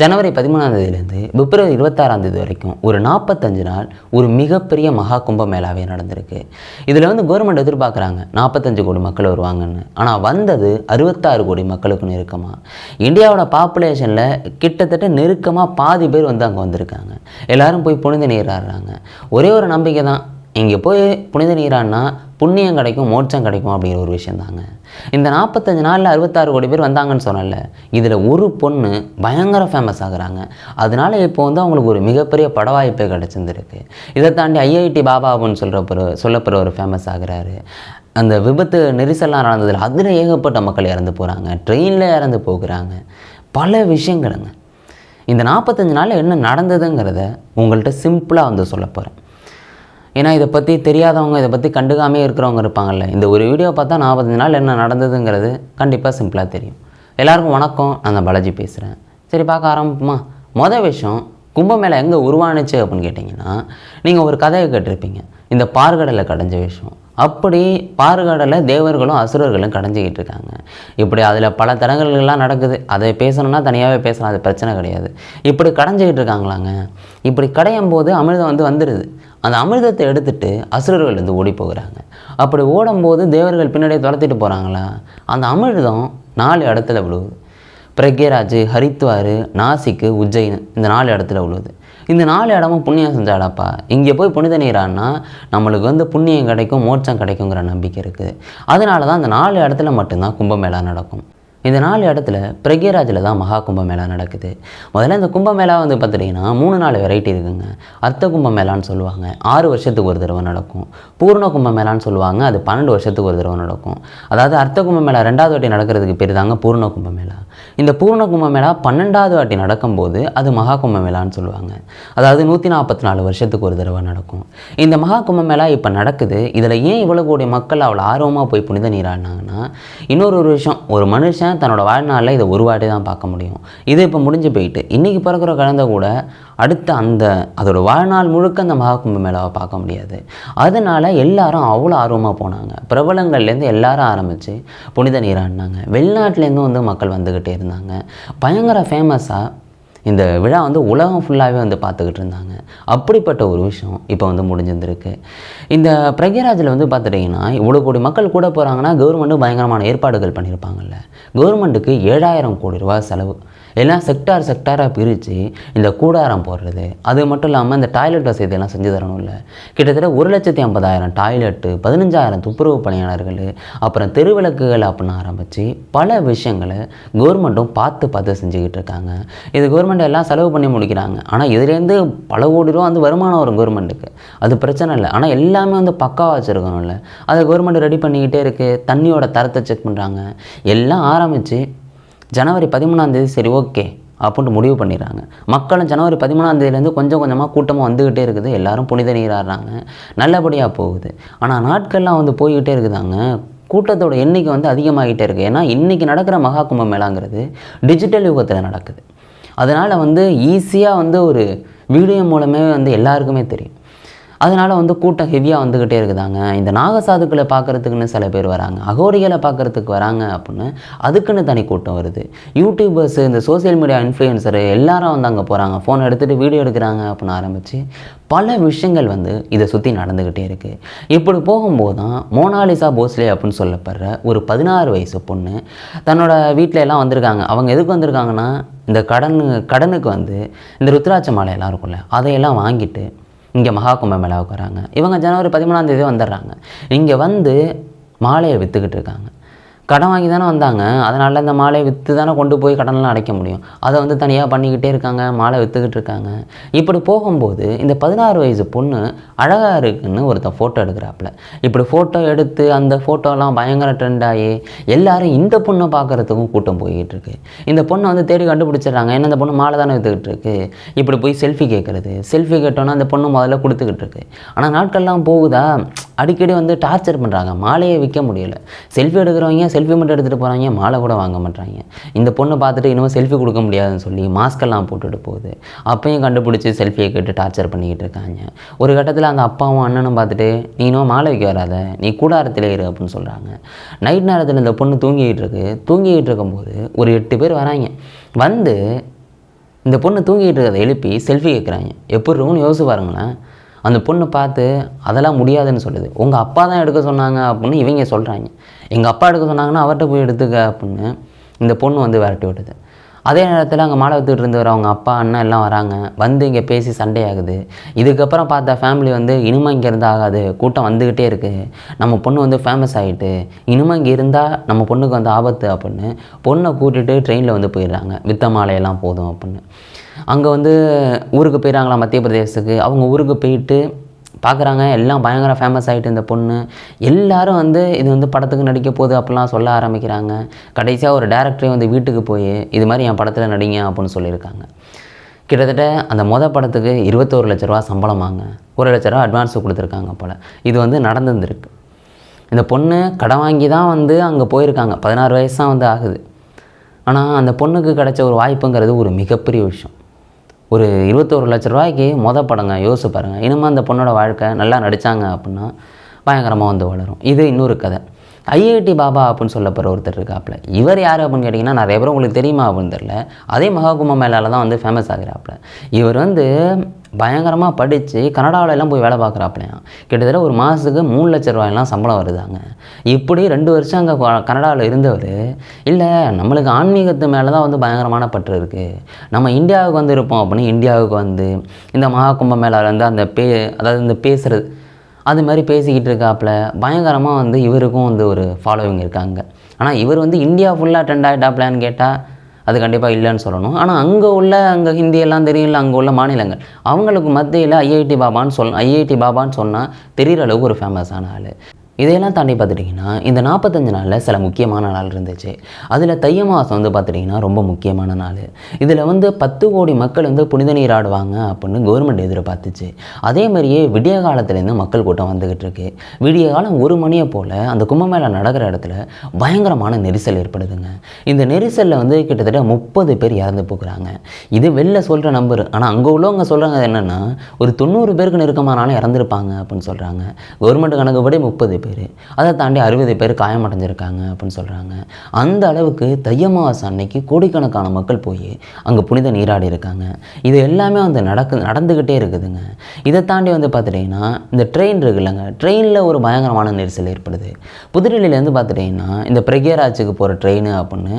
ஜனவரி பதிமூணாம் தேதியிலேருந்து பிப்ரவரி இருபத்தாறாம் தேதி வரைக்கும் ஒரு நாற்பத்தஞ்சு நாள் ஒரு மிகப்பெரிய மகா கும்ப மேளாவே நடந்திருக்கு. இதில் வந்து கவர்மெண்ட் எதிர்பார்க்குறாங்க நாற்பத்தஞ்சு கோடி மக்கள் வருவாங்கன்னு. ஆனால் வந்தது அறுபத்தாறு கோடி மக்களுக்கு நெருக்கமாக இந்தியாவோட பாப்புலேஷனில் கிட்டத்தட்ட நெருக்கமாக பாதி பேர் வந்து அங்கே வந்திருக்காங்க. எல்லாரும் போய் புனித நீராடுறாங்க ஒரே ஒரு நம்பிக்கை தான் இங்கே போய் புனித நீரான்னா புண்ணியம் கிடைக்கும் மோட்சம் கிடைக்கும் அப்படிங்கிற ஒரு விஷயம் தாங்க இந்த நாற்பத்தஞ்சு நாளில் அறுபத்தாறு கோடி பேர் வந்தாங்கன்னு சொன்னல இதில் ஒரு பொண்ணு பயங்கர ஃபேமஸ் ஆகுறாங்க. அதனால இப்போ வந்து அவங்களுக்கு ஒரு மிகப்பெரிய பட வாய்ப்பே கிடச்சிருந்துருக்கு. இதை தாண்டி ஐஐடி பாபாபுன்னு சொல்கிற சொல்லப்படுற ஒரு ஃபேமஸ் ஆகுறாரு. அந்த விபத்து நெரிசல்லாம் நடந்ததில் அதில் ஏகப்பட்ட மக்கள் இறந்து போகிறாங்க ட்ரெயினில் இறந்து போகிறாங்க. பல விஷயங்களுங்க. இந்த நாற்பத்தஞ்சு நாளில் என்ன நடந்ததுங்கிறத உங்கள்கிட்ட சிம்பிளாக வந்து சொல்ல போகிறேன் ஏன்னா இதை பற்றி தெரியாதவங்க இதை பற்றி கண்டுக்காமே இருக்கிறவங்க இருப்பாங்கல்ல. இந்த ஒரு வீடியோ பார்த்தா நாற்பத்தஞ்சு நாள் என்ன நடந்ததுங்கிறது கண்டிப்பாக சிம்பிளாக தெரியும். எல்லாருக்கும் வணக்கம். நான் பாலாஜி பேசுகிறேன் சரி பார்க்க ஆரம்பிப்போமா? மொதல் விஷயம் கும்பமேளா எங்கே உருவானுச்சு அப்படின்னு கேட்டிங்கன்னா நீங்கள் ஒரு கதையை கேட்டிருப்பீங்க. இந்த பார்கடலை கடைஞ்ச விஷயம். அப்படி பார்கடலை தேவர்களும் அசுரர்களும் கடைஞ்சிக்கிட்டு இருக்காங்க. இப்படி அதில் பல தரங்கள்லாம் நடக்குது. அதை பேசணும்னா தனியாகவே பேசலாம். அது பிரச்சனை கிடையாது. இப்படி கடைஞ்சிக்கிட்டு இருக்காங்களாங்க. இப்படி கடையும் போது அமிர்தம் வந்து வந்துடுது அந்த அமிர்தத்தை எடுத்துட்டு அசுரர்கள் வந்து ஓடி போகிறாங்க. அப்படி ஓடும்போது தேவர்கள் பின்னாடியே துரத்திட்டு போகிறாங்களா அந்த அமிர்தம் நாலு இடத்துல விழுவுது. பிரக்யராஜ் ஹரித்வார் நாசிக்கு உஜ்ஜயின் இந்த நாலு இடத்துல விழுவுது. இந்த நாலு இடமும் புண்ணியம் செஞ்சாடாப்பா? இங்கே போய் புனித நீரான்னா நம்மளுக்கு வந்து புண்ணியம் கிடைக்கும் மோட்சம் கிடைக்குங்கிற நம்பிக்கை இருக்குது அதனால தான் அந்த நாலு இடத்துல மட்டும்தான் கும்பமேளா நடக்கும். இந்த நாலு இடத்துல பிரக்யராஜில் தான் மகா கும்பமேளா நடக்குது. முதல்ல இந்த கும்பமேளா வந்து பார்த்துட்டிங்கன்னா மூணு நாலு வெரைட்டி இருக்குங்க. அர்த்த கும்பமேளான்னு சொல்லுவாங்க. ஆறு வருஷத்துக்கு ஒரு தடவை நடக்கும். பூர்ண கும்பமேளான்னு சொல்லுவாங்க. அது பன்னெண்டு வருஷத்துக்கு ஒரு தடவை நடக்கும். அதாவது அர்த்த கும்பமேளா ரெண்டாவது வாட்டி நடக்கிறதுக்கு பேர் தாங்க பூர்ண கும்பமேளா. இந்த பூர்ண கும்பமேளா பன்னெண்டாவது வாட்டி நடக்கும்போது அது மகா கும்பமேளான்னு சொல்லுவாங்க. அதாவது நூற்றி நாற்பத்தி நாலு வருஷத்துக்கு ஒரு தடவை நடக்கும். இந்த மகா கும்பமேளா இப்போ நடக்குது. இதில் ஏன் இவ்வளோ கூடிய மக்கள் அவ்வளோ ஆர்வமாக போய் புனித நீராடினாங்கன்னா இன்னொரு ஒரு விஷயம். ஒரு மனுஷன் தன்னோட வாழ்நாளில் இதை ஒரு வாட்டி தான் பார்க்க முடியும். இது இப்போ முடிஞ்சு போயிட்டு இன்றைக்கி பிறக்கிற குழந்தை கூட அடுத்த அந்த அதோடய வாழ்நாள் முழுக்க அந்த மகா கும்பமேளாவை பார்க்க முடியாது. அதனால எல்லாரும் அவ்வளோ ஆர்வமாக போனாங்க. பிரபலங்கள்லேருந்து எல்லாரும் ஆரம்பித்து புனித நீராடினாங்க வெளிநாட்டிலேருந்தும் வந்து மக்கள் வந்துக்கிட்டே இருந்தாங்க. பயங்கர ஃபேமஸாக இந்த விழா வந்து உலகம் ஃபுல்லாகவே வந்து பார்த்துக்கிட்டு இருந்தாங்க. அப்படிப்பட்ட ஒரு விஷயம் இப்போ வந்து முடிஞ்சிருந்திருக்கு. இந்த பிரக்யராஜில் வந்து பார்த்துட்டிங்கன்னா இவ்வளோ கோடி மக்கள் கூட போகிறாங்கன்னா கவர்மெண்ட்டும் பயங்கரமான ஏற்பாடுகள் பண்ணியிருப்பாங்கல்ல. கவர்மெண்ட்டுக்கு ஏழாயிரம் கோடி ரூபா செலவு. எல்லாம் செக்டார் செக்டாராக பிரித்து இந்த கூடாரம் போடுறது. அது மட்டும் இல்லாமல் இந்த டாய்லெட் வசதியெல்லாம் செஞ்சு தரணும்ல. கிட்டத்தட்ட ஒரு லட்சத்தி ஐம்பதாயிரம் டாய்லெட்டு பதினஞ்சாயிரம் துப்புரவு பணியாளர்கள் அப்புறம் தெருவிளக்குகள் அப்படின்னு ஆரம்பித்து பல விஷயங்களை கவர்மெண்ட்டும் பார்த்து பார்த்து செஞ்சுக்கிட்டு இருக்காங்க. இது கவர்மெண்ட் எல்லாம் செலவு பண்ணி முடிக்கிறாங்க. ஆனால் இதுலேருந்து பல கோடி ரூபா வந்து வருமானம் வரும் கவர்மெண்ட்டுக்கு அது பிரச்சனை இல்லை. ஆனால் எல்லாமே வந்து பக்காவாக வச்சுருக்கணும்ல. அதை கவர்மெண்ட் ரெடி பண்ணிக்கிட்டே இருக்குது தண்ணியோட தரத்தை செக் பண்ணுறாங்க எல்லாம் ஆரம்பித்து ஜனவரி பதிமூணாந்தேதி சரி ஓகே அப்படின்ட்டு முடிவு பண்ணிடுறாங்க. மக்களும் ஜனவரி பதிமூணாந்தேதியிலேருந்து கொஞ்சம் கொஞ்சமாக கூட்டமாக வந்துக்கிட்டே இருக்குது. எல்லோரும் புனித நீராடுறாங்க நல்லபடியாக போகுது. ஆனால் நாட்கள்லாம் வந்து போய்கிட்டே இருக்குதாங்க. கூட்டத்தோட எண்ணிக்கை வந்து அதிகமாகிட்டே இருக்குது ஏன்னா இன்றைக்கி நடக்கிற மகா கும்ப மேளாங்கிறது டிஜிட்டல் யுகத்தில் நடக்குது. அதனால் வந்து ஈஸியாக வந்து ஒரு வீடியோ மூலமே வந்து எல்லாருக்குமே தெரியும். அதனால் வந்து கூட்டம் ஹெவியாக வந்துக்கிட்டே இருக்குதாங்க. இந்த நாகசாதுக்களை பார்க்குறதுக்குன்னு சில பேர் வராங்க. அகோரிகளை பார்க்குறதுக்கு வராங்க அப்படின்னு அதுக்குன்னு தனி கூட்டம் வருது. யூடியூபர்ஸ் இந்த சோஷியல் மீடியா இன்ஃப்ளூயன்சர் எல்லாரும் வந்து அங்கே போகிறாங்க ஃபோன் எடுத்துகிட்டு வீடியோ எடுக்கிறாங்க அப்படின்னு ஆரம்பித்து பல விஷயங்கள் வந்து இதை சுற்றி நடந்துக்கிட்டே இருக்குது இப்படி போகும்போது தான் மோனாலிசா போஸ்லே அப்படின்னு சொல்லப்படுற ஒரு பதினாறு வயசு பொண்ணு தன்னோட வீட்டில எல்லாம் வந்திருக்காங்க. அவங்க எதுக்கு வந்திருக்காங்கன்னா இந்த கடன் கடனுக்கு வந்து இந்த ருத்ராட்ச மாலையெல்லாம் இருக்கும்ல அதையெல்லாம் வாங்கிட்டு இங்கே மகா கும்பமேளாவுக்கு வராங்க. இவங்க ஜனவரி பதிமூணாம் தேதி வந்துடுறாங்க இங்கே வந்து மாலையை விற்றுக்கிட்டு இருக்காங்க. கடன் வாங்கி தானே வந்தாங்க. அதனால் இந்த மாலையை விற்று தானே கொண்டு போய் கடன்லாம் அடைக்க முடியும். அதை வந்து தனியாக பண்ணிக்கிட்டே இருக்காங்க மாலை விற்றுக்கிட்டு இருக்காங்க. இப்படி போகும்போது இந்த பதினாறு வயசு பொண்ணு அழகாக இருக்குன்னு ஒருத்தன் ஃபோட்டோ எடுக்கிறாப்புல. இப்படி ஃபோட்டோ எடுத்து அந்த ஃபோட்டோலாம் பயங்கர ட்ரெண்டாகி எல்லோரும் எல்லாரும் இந்த பொண்ணை பார்க்குறதுக்கும் கூட்டம் போய்கிட்டு இருக்கு. இந்த பொண்ணை வந்து தேடி கண்டுபிடிச்சிடுறாங்க. ஏன்னா இந்த பொண்ணு மாலை தானே விற்றுக்கிட்டு இருக்கு? இப்படி போய் செல்ஃபி கேட்குறது செல்ஃபி கேட்டோன்னா அந்த பொண்ணு முதல்ல கொடுத்துக்கிட்டு இருக்கு. ஆனால் நாட்கள்லாம் போகுதா? அடிக்கடி வந்து டார்ச்சர் பண்ணுறாங்க மாலையை விற்க முடியல. செல்ஃபி எடுக்கிறவங்க செல்ஃபி மட்டும் எடுத்துகிட்டு போகிறாங்க மாலை கூட வாங்க மாட்டாங்க இந்த பொண்ணை பார்த்துட்டு இன்னமும் செல்ஃபி கொடுக்க முடியாதுன்னு சொல்லி மாஸ்கெல்லாம் போட்டுட்டு போகுது. அப்பையும் கண்டுபிடிச்சி செல்ஃபியை கேட்டு டார்ச்சர் பண்ணிக்கிட்டு இருக்காங்க. ஒரு கட்டத்தில் அந்த அப்பாவும் அண்ணனும் பார்த்துட்டு நீ இன்னும் மாலை வைக்க வராத நீ கூடாரத்தில் இரு அப்படின்னு சொல்கிறாங்க நைட் நேரத்தில் இந்த பொண்ணு தூங்கிக்கிட்டு இருக்கு. தூங்கிக்கிட்டு இருக்கும்போது ஒரு எட்டு பேர் வராங்க. வந்து இந்த பொண்ணு தூங்கிட்டு இருக்கிறத எழுப்பி செல்ஃபி கேட்குறாங்க எப்படி இருக்கும்னு யோசிச்சு பாருங்களேன். அந்த பொண்ணு பார்த்து அதெல்லாம் முடியாதுன்னு சொல்லுது. உங்கள் அப்பா தான் எடுக்க சொன்னாங்க அப்படின்னு இவங்க சொல்கிறாங்க எங்கள் அப்பா எடுக்க சொன்னாங்கன்னா அவர்கிட்ட போய் எடுத்துக்க அப்படின்னு இந்த பொண்ணு வந்து விரட்டி விடுது அதே நேரத்தில் அங்கே மாலை வித்துட்டு இருந்தவர் அவங்க அப்பா அண்ணன் எல்லாம் வராங்க. வந்து இங்கே பேசி சண்டை ஆகுது இதுக்கப்புறம் பார்த்த ஃபேமிலி வந்து இனிமே இங்கே இருந்தால் ஆகாது. கூட்டம் வந்துக்கிட்டே இருக்குது நம்ம பொண்ணு வந்து ஃபேமஸ் ஆகிட்டு இனிமே இங்கே இருந்தால் நம்ம பொண்ணுக்கு வந்து ஆபத்து அப்படின்னு பொண்ணை கூட்டிகிட்டு ட்ரெயினில் வந்து போயிடுறாங்க. வித்த மாலையெல்லாம் போதும் அப்படின்னு. அங்கே வந்து ஊருக்கு போயிடறாங்களா மத்திய பிரதேசத்துக்கு. அவங்க ஊருக்கு போயிட்டு பார்க்குறாங்க எல்லாம் பயங்கர ஃபேமஸ் ஆகிட்டு இந்த பொண்ணு. எல்லாரும் வந்து இது வந்து படத்துக்கு நடிக்க போகுது அப்படிலாம் சொல்ல ஆரம்பிக்கிறாங்க. கடைசியாக ஒரு டேரக்டரே வந்து வீட்டுக்கு போய் இது மாதிரி என் படத்தில் நடிங்க அப்படின்னு சொல்லியிருக்காங்க. கிட்டத்தட்ட அந்த மொதல் படத்துக்கு இருபத்தோரு லட்ச ரூபா சம்பளமாங்க ஒரு லட்ச ரூபா அட்வான்ஸு கொடுத்துருக்காங்க போல். இது வந்து நடந்துருந்துருக்கு. இந்த பொண்ணு கடன் வாங்கி தான் வந்து அங்கே போயிருக்காங்க. பதினாறு வயசு தான் வந்து ஆகுது. ஆனால் அந்த பொண்ணுக்கு கிடைச்ச ஒரு வாய்ப்புங்கிறது ஒரு மிகப்பெரிய விஷயம். ஒரு இருபத்தோரு லட்ச ரூபாய்க்கு மொத படங்க யோசிச்சு பாருங்கள் இனிமேல் அந்த பொண்ணோட வாழ்க்கை நல்லா நடித்தாங்க அப்படின்னா பயங்கரமாக வந்து வளரும். இது இன்னொரு கதை. ஐஐடி பாபா அப்படின்னு சொல்லப்படுற ஒருத்தர் இருக்காப்புல. இவர் யார் அப்படின்னு கேட்டிங்கன்னா நிறைய பேர் உங்களுக்கு தெரியுமா அப்படின்னு தெரில அதே மகாகும்ப மேலால தான் வந்து ஃபேமஸ் ஆகிறாப்புல. இவர் வந்து பயங்கரமாக படித்து கனடாவிலலாம் எல்லாம் போய் வேலை பார்க்குறாப்புலையாம் கிட்டத்தட்ட ஒரு மாதத்துக்கு மூணு லட்ச ரூபாயெல்லாம் சம்பளம் வருதாங்க. இப்படி ரெண்டு வருஷம் அங்கே கனடாவில் இருந்தவர் இல்லை நம்மளுக்கு ஆன்மீகத்து மேலே தான் வந்து பயங்கரமான பற்று இருக்குது நம்ம இந்தியாவுக்கு வந்து இருப்போம் அப்படின்னு இந்தியாவுக்கு வந்து இந்த மகாகும்ப மேலே வந்து அந்த பே அதாவது இந்த பேசுகிறது அது மாதிரி பேசிக்கிட்டு இருக்காப்புல பயங்கரமாக வந்து இவருக்கும் வந்து ஒரு ஃபாலோவிங் இருக்காங்க. ஆனால் இவர் வந்து இந்தியா ஃபுல்லாக ட்ரெண்ட் ஆகிட்டாப்லான்னு கேட்டால் அது கண்டிப்பாக இல்லைன்னு சொல்லணும். ஆனால் அங்கே உள்ள அங்கே ஹிந்தியெல்லாம் தெரியல அங்கே உள்ள மாநிலங்கள். அவங்களுக்கு மத்தியில் ஐஐடி பாபான்னு சொல் ஐஐடி பாபான்னு சொன்னால் தெரிகிற அளவுக்கு ஒரு ஃபேமஸான ஆள். இதையெல்லாம் தாண்டி பார்த்துட்டிங்கன்னா இந்த நாற்பத்தஞ்சு நாளில் சில முக்கியமான நாள் இருந்துச்சு. அதில் தைய மாதம் வந்து பார்த்துட்டிங்கன்னா ரொம்ப முக்கியமான நாள். இதில் வந்து பத்து கோடி மக்கள் வந்து புனித நீராடுவாங்க அப்படின்னு கவர்மெண்ட் எதிர்பார்த்துச்சு. அதே மாதிரியே விடிய காலத்துலேருந்து மக்கள் கூட்டம் வந்துக்கிட்டு இருக்கு. விடிய காலம் ஒரு மணியை போல் அந்த கும்பமேளா நடக்கிற இடத்துல பயங்கரமான நெரிசல் ஏற்படுதுங்க. இந்த நெரிசலில் வந்து கிட்டத்தட்ட முப்பது பேர் இறந்து போகிறாங்க. இது வெளில சொல்கிற நம்பர். ஆனால் அங்கே உள்ளவங்க சொல்கிறாங்க என்னென்னா ஒரு தொண்ணூறு பேருக்கு நெருக்கமானாலும் இறந்துருப்பாங்க அப்படின்னு சொல்கிறாங்க கவர்மெண்ட் கணக்குப்படி முப்பது பேர். அதை தாண்டி அறுபது பேர் காயமடைஞ்சிருக்காங்க அப்படின்னு சொல்கிறாங்க அந்த அளவுக்கு தையமாவாசை அன்னைக்கு கோடிக்கணக்கான மக்கள் போய் அங்கே புனித நீராடி இருக்காங்க. இது எல்லாமே வந்து நடக்கு நடந்துக்கிட்டே இருக்குதுங்க. இதை தாண்டி வந்து பார்த்துட்டிங்கன்னா இந்த ட்ரெயின் இருக்குல்லங்க. ட்ரெயினில் ஒரு பயங்கரமான நெரிசல் ஏற்படுது. புதுடெல்லியிலேருந்து பார்த்துட்டிங்கன்னா இந்த பிரகியராஜுக்கு போகிற ட்ரெயின் அப்படின்னு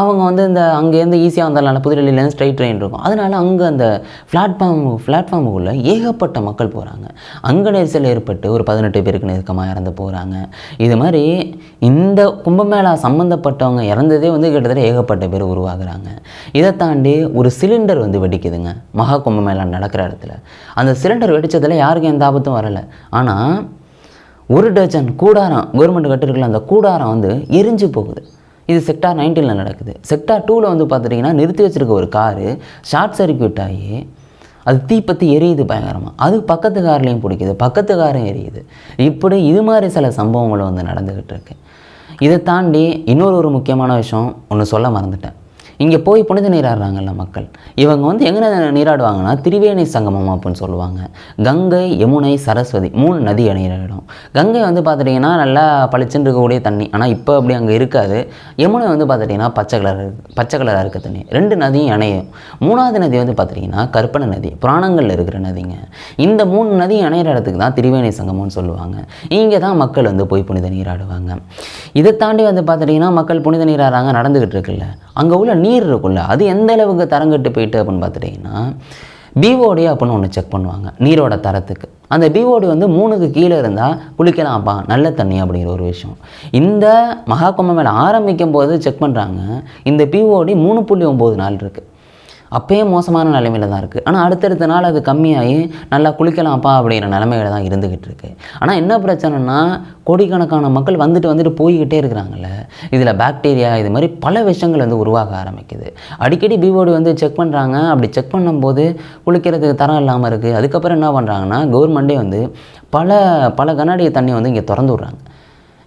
அவங்க வந்து இந்த அங்கேருந்து ஈஸியாக வந்ததுனால புதுடெல்லியிலேருந்து ஸ்ட்ரைட் ட்ரெயின் இருக்கும். அதனால அங்கே அந்த பிளாட்ஃபார்ம் பிளாட்ஃபார்முக்குள்ளே ஏகப்பட்ட மக்கள் போகிறாங்க அங்கே நெரிசல் ஏற்பட்டு ஒரு பதினெட்டு பேருக்கு நெருக்கமாக இறந்து போகிறாங்க இது மாதிரி இந்த கும்பமேளா சம்மந்தப்பட்டவங்க இறந்ததே வந்து கிட்டத்தட்ட ஏகப்பட்ட பேர் உருவாகுறாங்க. இதை தாண்டி ஒரு சிலிண்டர் வந்து வெடிக்குதுங்க. மகா கும்பமேளா நடக்கிற இடத்துல. அந்த சிலிண்டர் வெடித்ததில் யாருக்கும் எந்த ஆபத்தும் வரலை. ஆனால் ஒரு டஜன் கூடாரம் கவர்மெண்ட் கட்டிருக்கல அந்த கூடாரம் வந்து எரிஞ்சு போகுது. இது செக்டார் நைன்டீனில் நடக்குது. செக்டார் டூவில் வந்து பார்த்துட்டிங்கன்னா நிறுத்தி வச்சுருக்க ஒரு காரு ஷார்ட் சர்க்யூட் ஆகி அது தீப்பத்தி எரியுது பயங்கரமாக அது பக்கத்து கார்லேயும் பிடிக்குது பக்கத்து காரும் எரியுது. இப்படி இது மாதிரி சில சம்பவங்களும் வந்து நடந்துக்கிட்டு இருக்கு. இதை தாண்டி இன்னொரு ஒரு முக்கியமான விஷயம் ஒன்று சொல்ல மறந்துட்டேன். இங்கே போய் புனித நீராடுறாங்கல்ல மக்கள். இவங்க வந்து எங்கே நீராடுவாங்கன்னா திரிவேணி சங்கமம் அப்படின்னு சொல்லுவாங்க. கங்கை யமுனை சரஸ்வதி மூணு நதி நீராடும் இடம் கங்கை வந்து பார்த்துட்டிங்கன்னா நல்லா பளிச்சுன்னு இருக்கக்கூடிய தண்ணி. ஆனால் இப்போ அப்படி அங்கே இருக்காது. யமுனை வந்து பார்த்துட்டிங்கன்னா பச்சை கலர் பச்சை கலராக இருக்க தண்ணி. ரெண்டு நதியும் இணையும் மூணாவது நதி வந்து பார்த்துட்டிங்கன்னா கற்பனை நதி புராணங்களில் இருக்கிற நதிங்க. இந்த மூணு நதி இணையிற இடத்துக்கு தான் திரிவேணி சங்கமம்னு சொல்லுவாங்க. இங்கே தான் மக்கள் வந்து போய் புனித நீராடுவாங்க இதை தாண்டி வந்து பார்த்துட்டிங்கன்னா மக்கள் புனித நீராடுறாங்க நடந்துக்கிட்டு இருக்குல்ல. அங்கே உள்ள நீர் நீர் இருக்குல்ல அது எந்த அளவுக்கு தரங்கட்டு போயிட்டு அப்படின்னு பார்த்துட்டிங்கன்னா பிஓடி அப்படின்னு ஒன்று செக் பண்ணுவாங்க நீரோட தரத்துக்கு. அந்த பிஓடி வந்து மூணுக்கு கீழே இருந்தால் குளிக்கலாம்ப்பா நல்ல தண்ணி அப்படிங்கிற ஒரு விஷயம். இந்த மகா கும்பமேளா ஆரம்பிக்கும் போது செக் பண்ணுறாங்க இந்த பிஓடி மூணு புள்ளி ஒம்பது நாள் இருக்குது அப்போயே மோசமான நிலைமையில தான் இருக்குது ஆனால் அடுத்தடுத்த நாள் அது கம்மியாகி நல்லா குளிக்கலாம்ப்பா அப்படிங்கிற நிலைமையில தான் இருந்துக்கிட்டு இருக்கு. ஆனால் என்ன பிரச்சனைனா கோடிக்கணக்கான மக்கள் வந்துட்டு வந்துட்டு போய்கிட்டே இருக்கிறாங்கல்ல. இதில் பாக்டீரியா இது மாதிரி பல விஷயங்கள் வந்து உருவாக ஆரம்பிக்குது. அடிக்கடி பிஓடி வந்து செக் பண்ணுறாங்க அப்படி செக் பண்ணும்போது குளிக்கிறதுக்கு தரம் இல்லாமல் இருக்குது அதுக்கப்புறம் என்ன பண்ணுறாங்கன்னா கவர்மெண்ட்டே வந்து பல பல கண்ணாடி தண்ணி வந்து இங்கே திறந்து விட்றாங்க.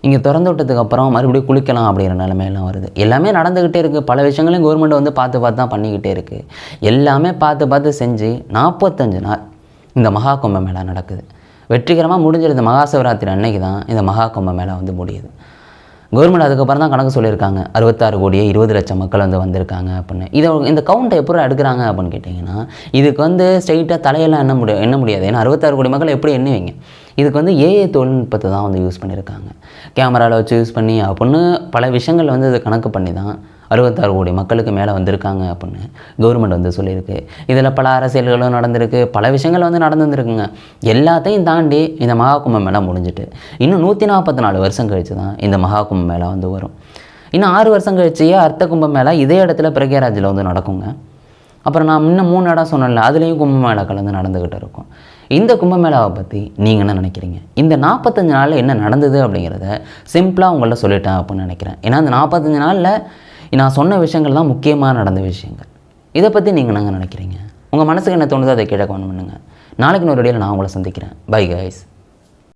இங்கே திறந்து விட்டதுக்கப்புறம் மறுபடியும் குளிக்கலாம் அப்படிங்கிற நிலைமையெல்லாம் வருது. எல்லாமே நடந்துக்கிட்டே இருக்குது பல விஷயங்களையும் கவர்மெண்ட் வந்து பார்த்து பார்த்து தான் பண்ணிக்கிட்டே இருக்குது எல்லாமே பார்த்து பார்த்து செஞ்சு நாற்பத்தஞ்சு நாள் இந்த மகா கும்ப மேளா நடக்குது. வெற்றிகரமாக முடிஞ்சிருந்த மகா சிவராத்திரி அன்னைக்கு தான் இந்த மகா கும்ப மேளா வந்து முடியுது. கவர்மெண்ட் அதுக்கப்புறம் தான் கணக்கு சொல்லியிருக்காங்க. அறுபத்தாறு கோடியே இருபது லட்சம் மக்கள் வந்து வந்திருக்காங்க அப்படின்னு. இதை இந்த கவுண்ட்டை எப்படி எடுக்கிறாங்க அப்படின்னு கேட்டிங்கன்னா இதுக்கு வந்து ஸ்ட்ரெயிட்டாக தலையெல்லாம் என்ன முடியும் என்ன முடியாது. ஏன்னா அறுபத்தாறு கோடி மக்கள் எப்படி எண்ணுவீங்க? இதுக்கு வந்து ஏஏ தொழில்நுட்பத்தை தான் வந்து யூஸ் பண்ணியிருக்காங்க. கேமராவில் வச்சு யூஸ் பண்ணி அப்படின்னு பல விஷயங்கள் வந்து இதை கணக்கு பண்ணி தான் அறுபத்தாறு கோடி மக்களுக்கு மேலே வந்திருக்காங்க அப்படின்னு கவர்மெண்ட் வந்து சொல்லியிருக்கு. இதில் பல அரசியல்களும் நடந்திருக்கு. பல விஷயங்கள் வந்து நடந்துருக்குங்க எல்லாத்தையும் தாண்டி இந்த மகா மேலே முடிஞ்சிட்டு இன்னும் நூற்றி நாற்பத்தி நாலு வருஷம் கழிச்சு தான் இந்த மகா மேலே வந்து வரும். இன்னும் ஆறு வருஷம் கழிச்சு அர்த்த கும்பம் மேலே இதே இடத்துல பிரக்யாராஜில் வந்து நடக்குங்க. அப்புறம் நான் இன்னும் மூணு இடம் சொன்னேன்ல அதுலேயும் கும்பமேளாக்கள் வந்து நடந்துக்கிட்டு இருக்கும். இந்த கும்பமேளாவை பற்றி நீங்கள் என்ன நினைக்கிறீங்க? இந்த நாற்பத்தஞ்சு நாளில் என்ன நடந்தது அப்படிங்கிறத சிம்பிளாக உங்கள்ட்ட சொல்லிட்டேன் அப்படின்னு நினைக்கிறேன். ஏன்னா அந்த நாற்பத்தஞ்சு நாளில் நான் சொன்ன விஷயங்கள் தான் முக்கியமாக நடந்த விஷயங்கள். இதை பற்றி நீங்கள் நாங்கள் நினைக்கிறீங்க? உங்கள் மனசுக்கு என்ன தோணுதோ அதை கீழே கவனம் பண்ணுங்கள் நாளைக்கு ஒரு இடையில் நான் உங்களை சந்திக்கிறேன். Bye guys